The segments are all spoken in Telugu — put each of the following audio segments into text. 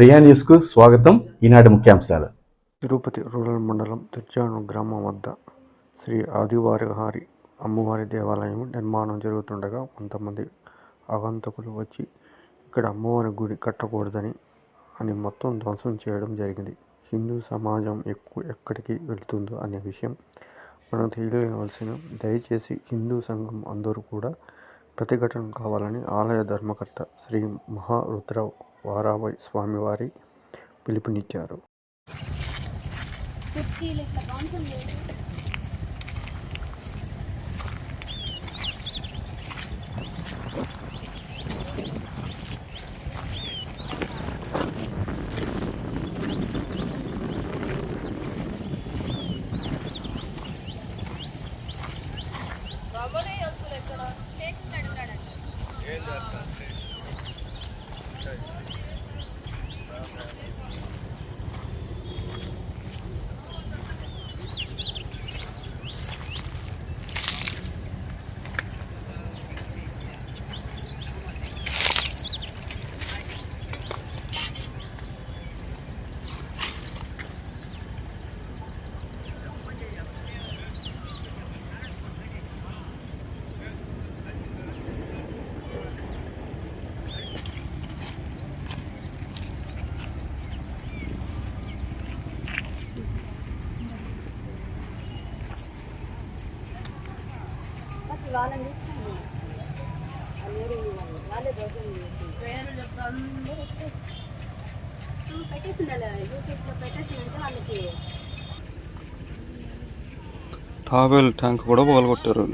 ప్రియా న్యూస్కు స్వాగతం. ఈనాటి ముఖ్యాంశాలు. తిరుపతి రూరల్ మండలం తుర్చాను గ్రామం వద్ద శ్రీ ఆదివారహారి అమ్మవారి దేవాలయం నిర్మాణం జరుగుతుండగా కొంతమంది ఆగంతకులు వచ్చి ఇక్కడ అమ్మవారి గుడి కట్టకూడదని అని మొత్తం ధ్వంసం చేయడం జరిగింది. హిందూ సమాజం ఎక్కువ ఎక్కడికి వెళ్తుందో అనే విషయం మనం తెలియవలసిన దయచేసి హిందూ సంఘం అందరూ కూడా ప్రతిఘటన కావాలని ఆలయ ధర్మకర్త శ్రీ మహారుద్ర వారావై స్వామివారి పిలుపునిచ్చారు. కుర్చీలు వాళ్ళని చూస్తాను వాళ్ళే భోజనం చేసింది పెట్టేసింది అలా యూట్యూబ్లో పెట్టేసిందంటే వాళ్ళకి తాబేలు ట్యాంక్ కూడా పగలగొట్టారు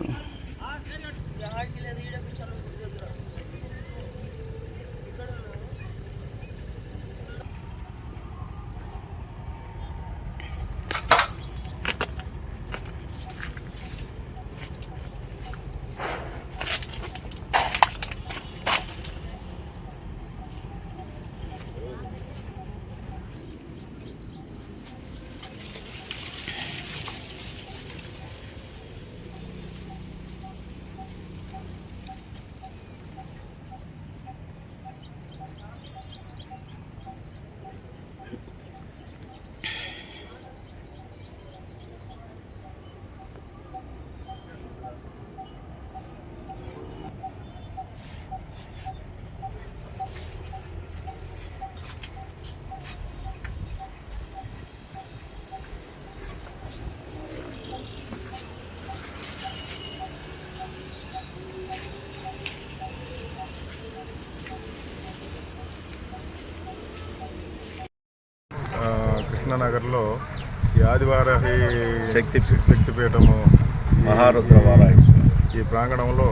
ఆ, కృష్ణానగర్లో ఈ ఆదివారహి శక్తి శక్తిపీఠము ఈ- మహారుద్ర వారాహి ఈ ప్రాంగణంలో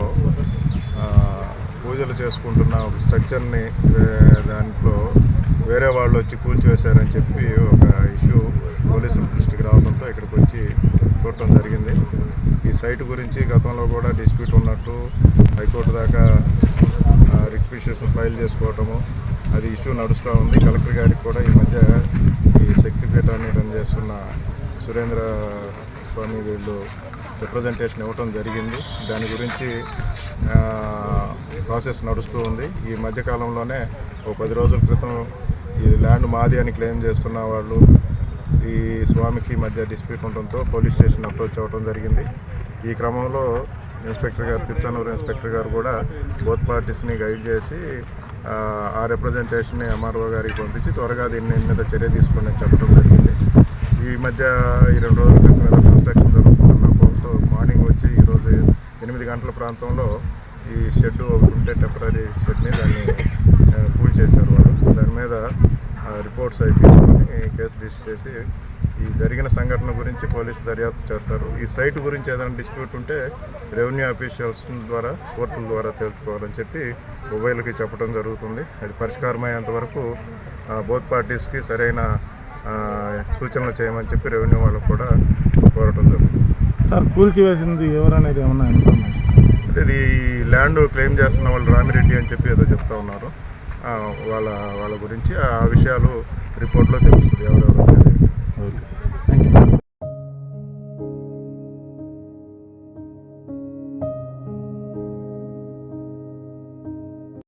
పూజలు చేసుకుంటున్న ఒక స్ట్రక్చర్ని దాంట్లో వేరే వాళ్ళు వచ్చి కూల్చివేశారని చెప్పి ఒక ఇష్యూ పోలీసుల దృష్టికి రావడంతో ఇక్కడికి వచ్చి చూడటం జరిగింది. ఈ సైట్ గురించి గతంలో కూడా డిస్ప్యూట్ ఉన్నట్టు హైకోర్టు దాకా రిక్విజిషన్ ఫైల్ చేసుకోవటము అది ఇష్యూ నడుస్తూ ఉంది. కలెక్టర్ గారికి కూడా ఈ మధ్య శక్తిపీఠాన్ని రన్ చేస్తున్న సురేంద్ర స్వామి వీళ్ళు రిప్రజెంటేషన్ ఇవ్వటం జరిగింది. దాని గురించి ప్రాసెస్ నడుస్తూ ఉంది. ఈ మధ్యకాలంలోనే ఒక పది రోజుల క్రితం ఈ ల్యాండ్ మాది అని క్లెయిమ్ చేస్తున్న వాళ్ళు ఈ స్వామికి మధ్య డిస్ప్యూట్ ఉండటంతో పోలీస్ స్టేషన్ అప్రోచ్ అవ్వడం జరిగింది. ఈ క్రమంలో ఇన్స్పెక్టర్ గారు తిరుచానూరు ఇన్స్పెక్టర్ గారు కూడా బోత్ పార్టీస్ని గైడ్ చేసి ఆ, రిప్రజెంటేషన్ని ఎంఆర్ఓ గారికి పంపించి త్వరగా దీన్ని మీద చర్య తీసుకుని చెప్పడం జరిగింది. ఈ మధ్య ఈ రెండు రోజుల క్రితం కన్స్ట్రక్షన్ జరుగుతున్న పోతో మార్నింగ్ వచ్చి ఈరోజు ఎనిమిది గంటల ప్రాంతంలో ఈ షెడ్ ఒకటి ఉంటే టెంపరీ షెడ్ని దాన్ని ఆ, కూల్ చేశారు వాళ్ళు దాని మీద రిపోర్ట్స్ అవి తీసుకొని కేసు రిజిస్టర్ చేసి ఈ జరిగిన సంఘటన గురించి పోలీసు దర్యాప్తు చేస్తారు. ఈ సైట్ గురించి ఏదైనా డిస్ప్యూట్ ఉంటే రెవెన్యూ అఫీషియల్స్ ద్వారా కోర్టుల ద్వారా తేల్చుకోవాలని చెప్పి ఉభయలకి చెప్పడం జరుగుతుంది. అది పరిష్కారం అయ్యేంత వరకు బోత్ పార్టీస్కి సరైన సూచనలు చేయమని చెప్పి రెవెన్యూ వాళ్ళకు కూడా కోరటం జరుగుతుంది. సార్ కూల్చివేసింది ఎవరనేది ఏమన్నా అంటే ఇది ల్యాండ్ క్లెయిమ్ చేస్తున్న వాళ్ళు రామిరెడ్డి అని చెప్పి ఏదో చెప్తా ఉన్నారు. వాళ్ళ వాళ్ళ గురించి ఆ విషయాలు రిపోర్ట్లో తెలుస్తుంది ఎవరెవరు.